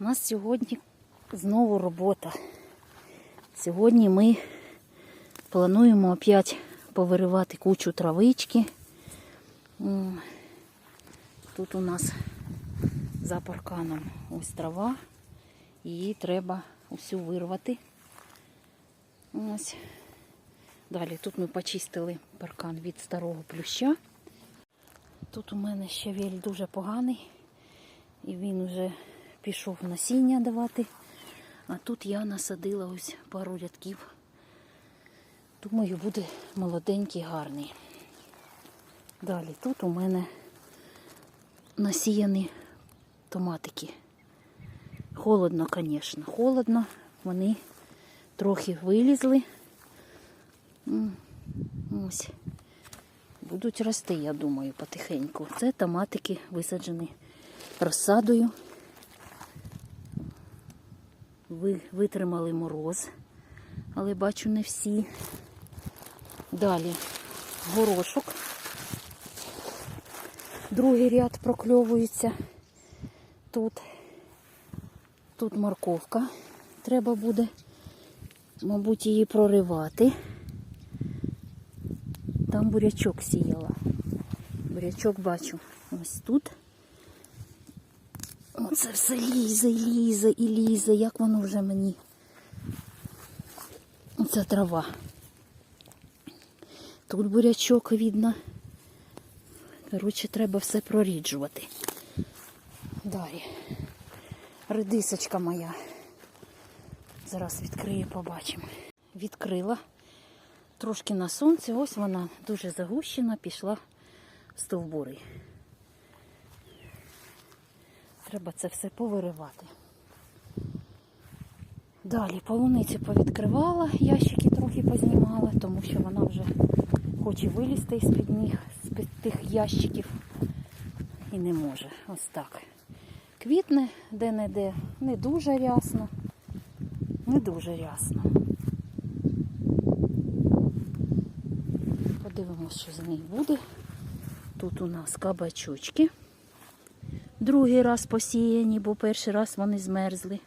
У нас сьогодні знову робота. Сьогодні ми плануємо опять повиривати кучу травички. Тут у нас за парканом ось трава. Її треба усю вирвати. Ось. Далі тут ми почистили паркан від старого плюща. Тут у мене ще вель дуже поганий. І він вже пішов насіння давати. А тут я насадила ось пару рядків. Думаю, буде молоденький, гарний. Далі тут у мене насіяні томатики. Холодно, звісно, холодно. Вони трохи вилізли. Ось. Будуть рости, я думаю, потихеньку. Це томатики висаджені розсадою. Ви, витримали мороз, але бачу не всі. Далі горошок. Другий ряд прокльовується. Тут, тут морковка. Треба буде, мабуть, її проривати. Там бурячок сіяла. Бурячок бачу ось тут. Оце все лізе, лізе і лізе. Як воно вже мені. Оце трава. Тут бурячок видно. Коротше, треба все проріджувати. Далі. Редисочка моя. Зараз відкрию, побачимо. Відкрила. Трошки на сонці. Ось вона дуже загущена, пішла в стовбури. Треба це все повиривати. Далі полуницю повідкривала, ящики трохи познімала, тому що вона вже хоче вилізти із-під них, з-під тих ящиків і не може. Ось так. Квітне де-не-де, не дуже рясно, не дуже рясно. Подивимося, що з них буде. Тут у нас кабачочки. Другий раз посіяні, бо перший раз вони змерзли.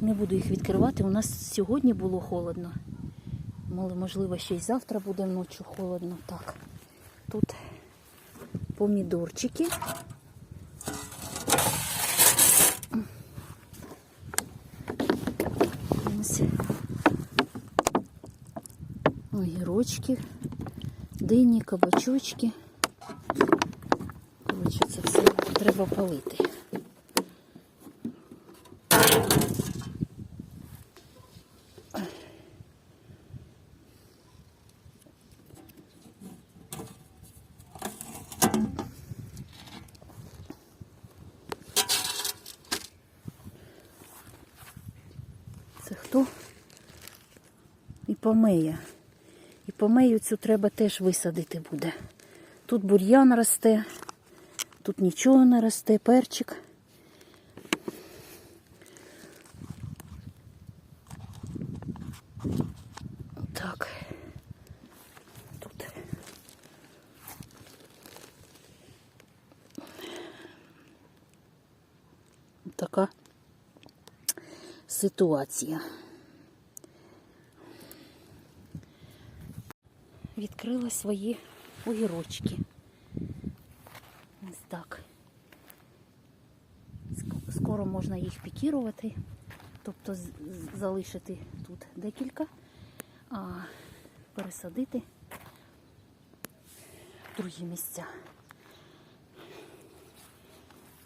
Не буду їх відкривати. У нас сьогодні було холодно. Можливо, ще й завтра буде вночі холодно. Так. Тут помідорчики. Ось огірочки, дині, кабачочки. Коротше, це все треба палити. Це хто? І помея. І помею цю треба теж висадити буде. Тут бур'ян росте, тут нічого не росте, перчик. Так. Тут. Така ситуація. відкрила свої огірочки. Ось так. Ск- Скоро можна їх пікірувати, тобто з- з- залишити тут декілька, а пересадити в другі місця.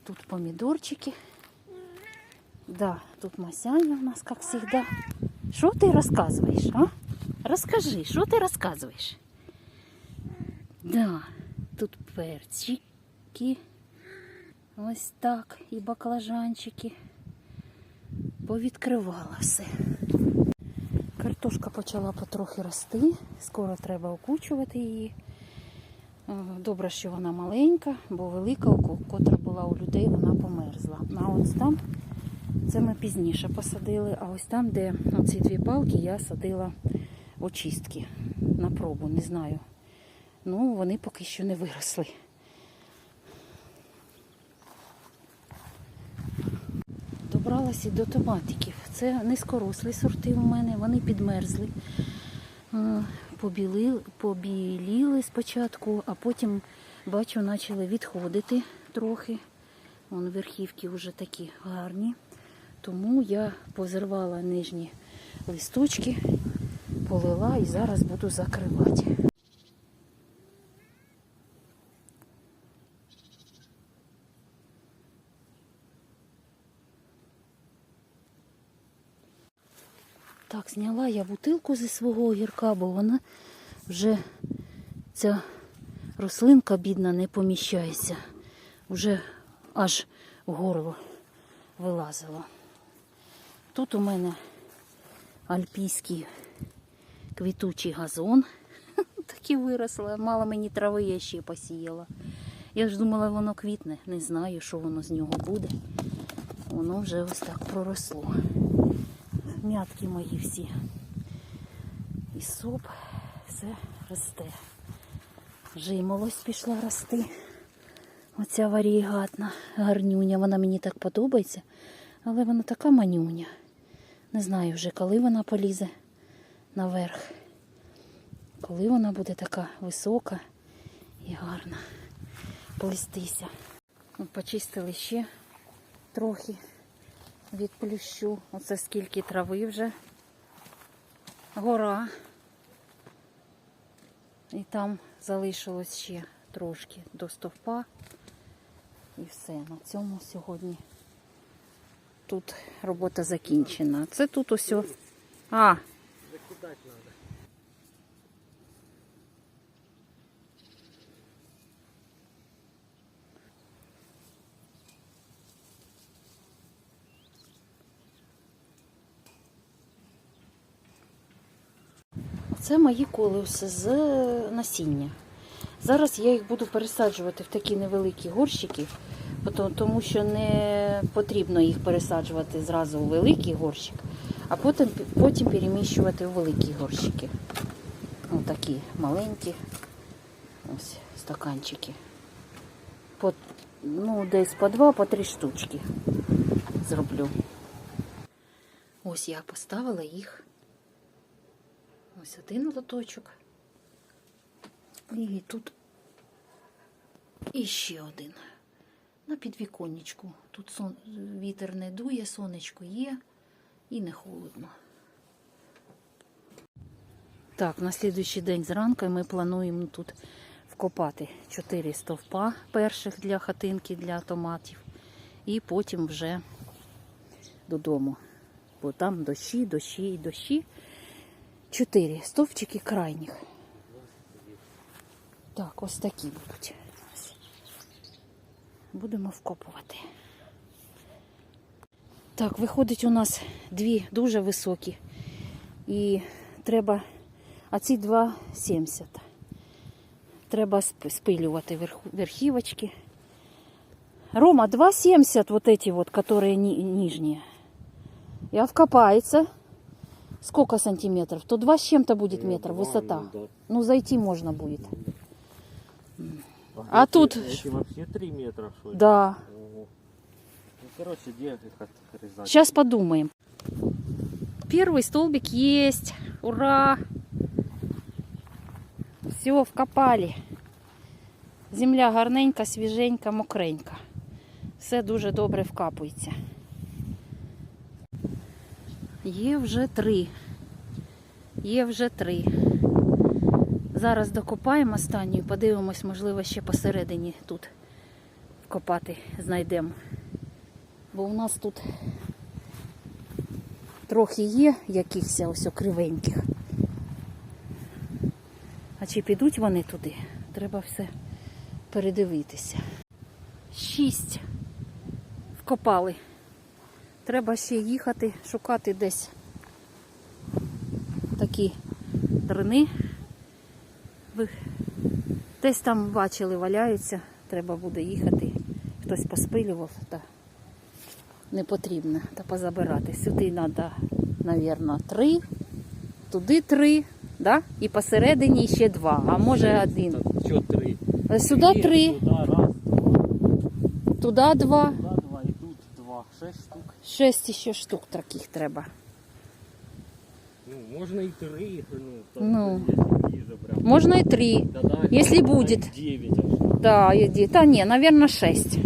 Тут помідорчики. Да, тут Масяня у нас, как всегда. Что ты рассказываешь, а? Расскажи, что ты рассказываешь? Да, тут перчики. Ось так. І баклажанчики. Повідкривала все. Картошка почала потрохи рости. Скоро треба окучувати її. Е, Добре, що вона маленька, бо велика, котра була у людей, вона померзла. А ось там це ми пізніше посадили, а ось там, де ці дві палки, я садила очистки на пробу. Не знаю, Ну, вони поки що не виросли. Добралася до томатиків. Це низькорослі сорти у мене, вони підмерзли. Е, побіліли спочатку, а потім, бачу, почали відходити трохи. Вон верхівки вже такі гарні. Тому я позривала нижні листочки, полила і зараз буду закривати. Так, зняла я бутилку зі свого огірка, бо вона вже ця рослинка бідна не поміщається. Вже аж горло вилазила. Тут у мене альпійський квітучий газон. Такі виросло. Мало мені трави я ще посіяла. Я ж думала, воно квітне. Не знаю, що воно з нього буде. Воно вже ось так проросло. Мятки мої всі. І соп, все росте. Жимолость пішла рости. Оця варігатна гарнюня. Вона мені так подобається, але вона така манюня. Не знаю вже, коли вона полізе наверх. Коли вона буде така висока і гарна плестися. Почистили ще трохи від плющу. Оце скільки трави вже. Гора. І там залишилось ще трошки до стовпа. І все. На цьому сьогодні тут робота закінчена. Це тут ось. А, Закидати надо. Це мої колеуси з насіння. Зараз я їх буду пересаджувати в такі невеликі горщики, тому що не потрібно їх пересаджувати зразу у великий горщик, а потім, потім переміщувати у великі горщики. Ось такі маленькі ось стаканчики. По, ну, десь по два, по три штучки зроблю. Ось я поставила їх Ось один лоточок. І тут іще один. На підвіконечку. Тут сон... вітер не дує, сонечко є і не холодно. Так, на слідуючий день зранку ми плануємо тут вкопати 4 стовпа перших для хатинки, для томатів. І потім вже додому. Бо там дощі, дощі і дощі. Чотири стовпчики крайніх. Так, ось такі будуть. Будемо вкопувати. Так, виходить у нас дві дуже високі. І треба. А ці 2,70. Треба сп- спилювати верхівочки. Рома, 2,70 вот эти вот, которые ни- нижние. И откопается. Сколько сантиметров? То два с чем-то будет метр высота. Да. Ну, зайти можно будет. А, А эти- тут- Эти вообще 3 метра, что ли? Да. Ого. Ну, короче, где их отрезать? Сейчас подумаем. Первый столбик есть. Ура! Все, вкопали. Земля гарненька, свіженька, мокренька. Все дуже добре вкапується. Є вже три. Є вже три. Зараз докопаємо останню подивимось, можливо, ще посередині тут вкопати знайдемо. Бо у нас тут трохи є якихось ось кривеньких. А чи підуть вони туди? Треба все передивитися. Шість вкопали. Треба ще їхати, шукати десь такі дрини. Ви десь там бачили, валяються. Треба буде їхати. Хтось поспилював, та не потрібно та позабирати. Сюди треба, мабуть, три, туди три, Да? І посередині ще два, а може один. Сюди три, Туди два. туди два і тут два. Шесть Шесть ще штук таких треба. Ну, можна і три, ну, там, Ну. якщо ближе прям. Можна і три. Да, да, Если да, будет. Девять аж. Да, иди. Та ні, наверное, шесть.